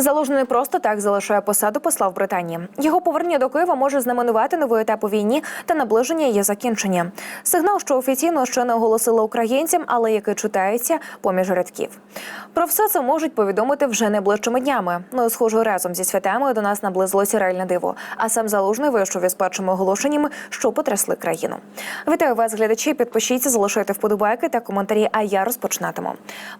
Залужний не просто так залишає посаду посла в Британії. Його повернення до Києва може знаменувати новий етап у війні та наближення її закінчення. Сигнал, що офіційно ще не оголосили українцям, але який читається поміж рядків. Про все це можуть повідомити вже найближчими днями. Ну схоже, разом зі святами до нас наблизилося реальне диво. А сам залужний вийшов із першими оголошеннями, що потрясли країну. Вітаю вас, глядачі. Підпишіться, залишайте вподобайки та коментарі. А я розпочинатиму.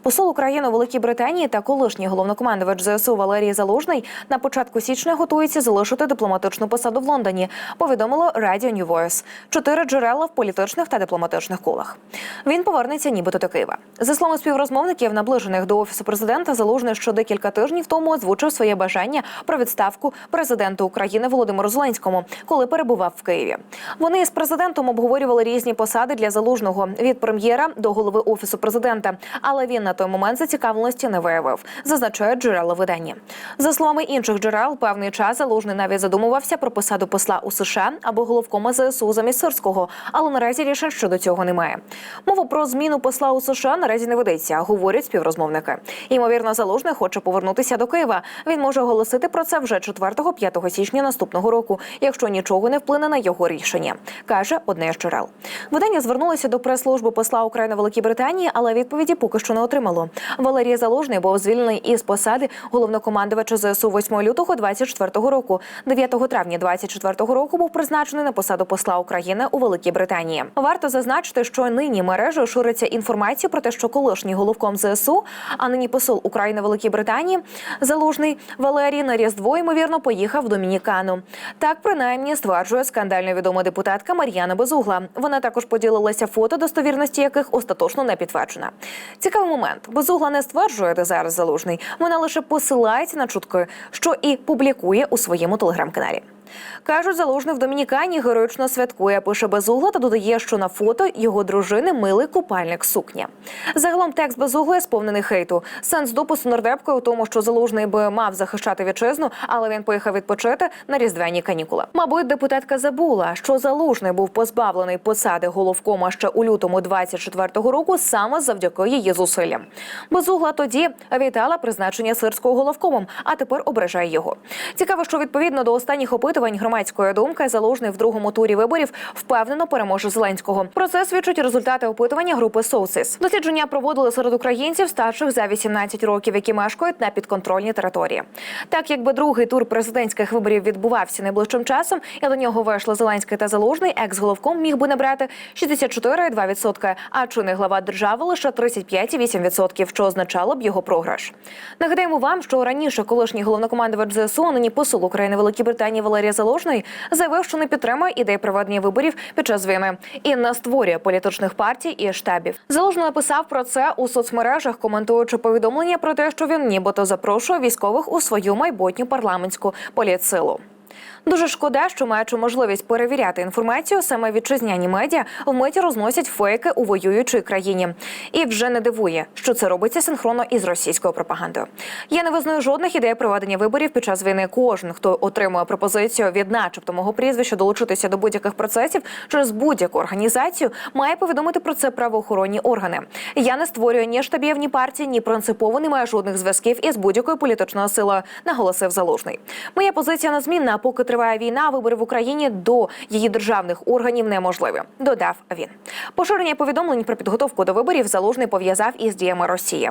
Посол України у Великій Британії та колишній головнокомандувач ЗСУ Валерій Залужний на початку січня готується залишити дипломатичну посаду в Лондоні. Повідомило Радіо New Voice. Чотири джерела в політичних та дипломатичних колах. Він повернеться, нібито до Києва. За словами співрозмовників, наближених до офісу президента, залужний що декілька тижнів тому озвучив своє бажання про відставку президента України Володимиру Зеленському, коли перебував в Києві. Вони з президентом обговорювали різні посади для залужного від прем'єра до голови офісу президента. Але він на той момент зацікавленості не виявив, зазначають джерела видання. За словами інших джерел, певний час залужний навіть задумувався про посаду посла у США або головкома ЗСУ замість Сирського, але наразі рішень щодо цього немає. Мова про зміну посла у США наразі не ведеться, говорять співрозмовники. Ймовірно, залужний хоче повернутися до Києва. Він може оголосити про це вже 4-5 січня наступного року, якщо нічого не вплине на його рішення, каже одне з джерел. Видання звернулося до прес-служби посла України Великій Британії, але відповіді поки що не отримало. Валерій Залужний був звільнений із посади головнокомандувача ЗСУ 8 лютого 24 року. 9 травня 24 року був призначений на посаду посла України у Великій Британії. Варто зазначити, що нині мережею шириться інформація про те, що колишній головком ЗСУ, а нині посол України Великій Британії, залужний Валерій на Різдво, ймовірно, поїхав в Домінікану. Так принаймні стверджує скандально відома депутатка Мар'яна Безугла. Вона також поділилася фото, достовірності яких остаточно не підтверджена. Цікавий момент. Безугла не стверджує, де зараз залужний. Вона лише посилається на чутки, що і публікує у своєму телеграм-каналі. Кажуть, залужний в Домінікані героїчно святкує, пише безугла та додає, що на фото його дружини милий купальник сукня. Загалом текст безугли сповнений хейту. Сенс допису нардепкою у тому, що залужний би мав захищати вітчизну, але він поїхав відпочити на різдвяні канікули. Мабуть, депутатка забула, що залужний був позбавлений посади головкома ще у лютому 24-го року саме завдяки її зусиллям. Безугла тоді вітала призначення сирського головкомом, а тепер ображає його. Цікаво, що відповідно до останніх опитувань громадської думки залужний в другому турі виборів впевнено переможе Зеленського. Про це свідчать результати опитування групи Соусис. Дослідження проводили серед українців старших за 18 років, які мешкають на підконтрольній території. Так, якби другий тур президентських виборів відбувався найближчим часом, і до нього вийшли Зеленський та Залужний, екс-головком міг би набрати 64,2%, а чинний глава держави лише 35,8%, що означало б його програш. Нагадаємо вам, що раніше колишній головнокомандувач ЗСУ, нині посол України Великій Британії Валерій Залужний заявив, що не підтримує ідеї проведення виборів під час війни і не створює політичних партій і штабів. Залужний написав про це у соцмережах, коментуючи повідомлення про те, що він нібито запрошує військових у свою майбутню парламентську політсилу. Дуже шкода, що маючи можливість перевіряти інформацію, саме вітчизняні медіа вмиті розносять фейки у воюючій країні. І вже не дивує, що це робиться синхронно із російською пропагандою. Я не визнаю жодних ідей проведення виборів під час війни. Кожен, хто отримує пропозицію від, начебто, мого прізвища долучитися до будь-яких процесів через будь-яку організацію, має повідомити про це правоохоронні органи. Я не створюю ні штабів, ні партії, ні принципово не маю жодних зв'язків із будь-якою політичною силою, наголосив залужний. Моя позиція незмінна, поки триває війна, вибори в Україні до її державних органів неможливі. Додав він. Поширення повідомлень про підготовку до виборів залужний пов'язав із діями Росії.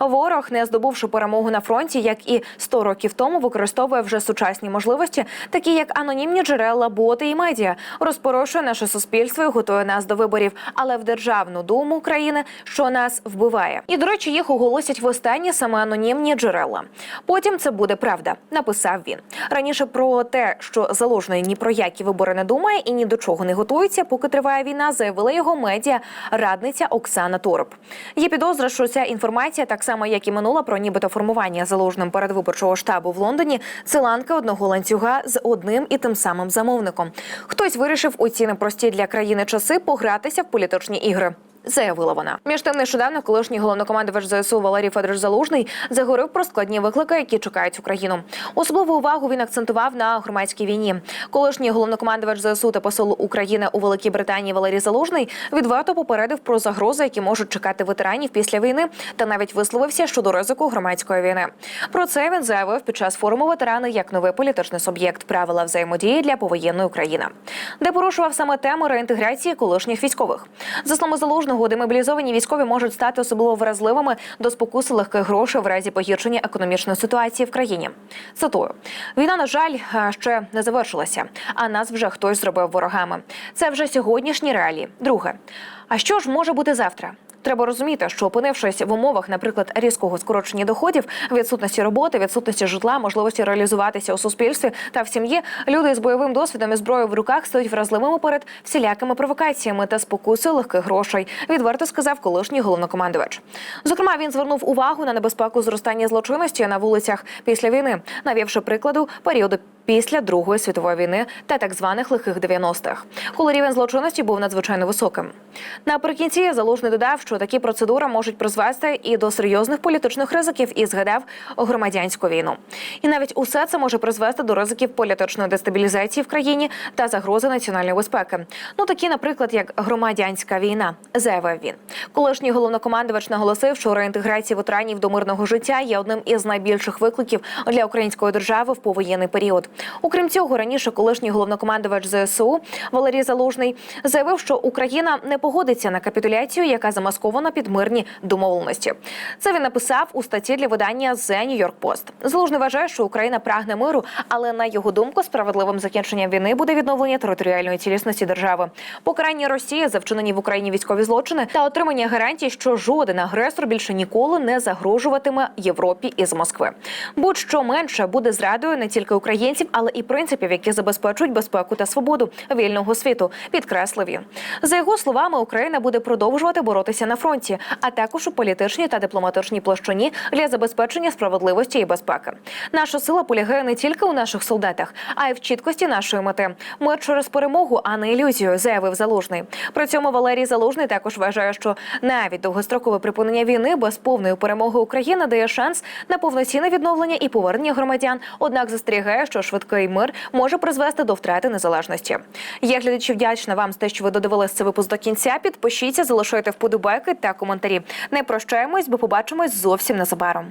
Ворог, не здобувши перемогу на фронті, як і 100 років тому, використовує вже сучасні можливості, такі як анонімні джерела, боти і медіа, розпорошує наше суспільство і готує нас до виборів, але в державну думу України, що нас вбиває. І до речі, їх оголосять востаннє саме анонімні джерела. Потім це буде правда, написав він раніше про те, що залужний ні про які вибори не думає і ні до чого не готується, поки триває війна, заявила його медіа радниця Оксана Тороп. Є підозра, що ця інформація, так само як і минула про нібито формування залужним передвиборчого штабу в Лондоні, це ланка одного ланцюга з одним і тим самим замовником. Хтось вирішив у ці непрості для країни часи погратися в політичні ігри. Заявила вона. Між тим, нещодавно колишній головнокомандувач ЗСУ Валерій Федорович Залужний заговорив про складні виклики, які чекають Україну. Особливу увагу він акцентував на громадській війні. Колишній головнокомандувач ЗСУ та посол України у Великій Британії Валерій Залужний відверто попередив про загрози, які можуть чекати ветеранів після війни, та навіть висловився щодо ризику громадської війни. Про це він заявив під час форуму ветерани як новий політичний суб'єкт правила взаємодії для повоєнної України, де порушував саме тему реінтеграції колишніх військових. За словами залужного, демобілізовані військові можуть стати особливо вразливими до спокуси легких грошей в разі погіршення економічної ситуації в країні. Цитую: війна, на жаль, е, ще не завершилася, а нас вже хтось зробив ворогами. Це вже сьогоднішні реалії. Друге, а що ж може бути завтра? Треба розуміти, що опинившись в умовах, наприклад, різкого скорочення доходів, відсутності роботи, відсутності житла, можливості реалізуватися у суспільстві та в сім'ї, люди з бойовим досвідом і зброєю в руках стають вразливими перед всілякими провокаціями та спокусою легких грошей. Відверто сказав колишній головнокомандувач. Зокрема, він звернув увагу на небезпеку зростання злочинності на вулицях після війни, навівши прикладу періоду. Після Другої світової війни та так званих лихих 90-х, коли рівень злочинності був надзвичайно високим. Наприкінці залужний додав, що такі процедури можуть призвести і до серйозних політичних ризиків, і згадав громадянську війну. І навіть усе це може призвести до ризиків політичної дестабілізації в країні та загрози національної безпеки. Ну такі, наприклад, як громадянська війна, заявив він. Колишній головнокомандувач наголосив, що реінтеграція ветеранів до мирного життя є одним із найбільших викликів для української держави в повоєнний період. Окрім цього, раніше колишній головнокомандувач ЗСУ Валерій Залужний заявив, що Україна не погодиться на капітуляцію, яка замаскована під мирні домовленості. Це він написав у статті для видання The New York Post. Залужний вважає, що Україна прагне миру, але на його думку, справедливим закінченням війни буде відновлення територіальної цілісності держави, покарання Росії за вчинені в Україні військові злочини та отримання гарантій, що жоден агресор більше ніколи не загрожуватиме Європі із Москви. Будь-що менше буде зрадою не тільки українців, але і принципів, які забезпечують безпеку та свободу вільного світу. Підкреслив він. За його словами, Україна буде продовжувати боротися на фронті, а також у політичній та дипломатичній площині для забезпечення справедливості і безпеки. Наша сила полягає не тільки у наших солдатах, а й в чіткості нашої мети. Ми через перемогу, а не ілюзію, заявив Залужний. При цьому Валерій Залужний також вважає, що навіть довгострокове припинення війни без повної перемоги України дає шанс на повноцінне відновлення і повернення громадян. Однак застерігає, що швидкий мир може призвести до втрати незалежності. Я глядачі вдячна вам за те, що ви додивились цей випуск до кінця. Підпишіться, залишайте вподобайки та коментарі. Не прощаємось, бо побачимось зовсім незабаром.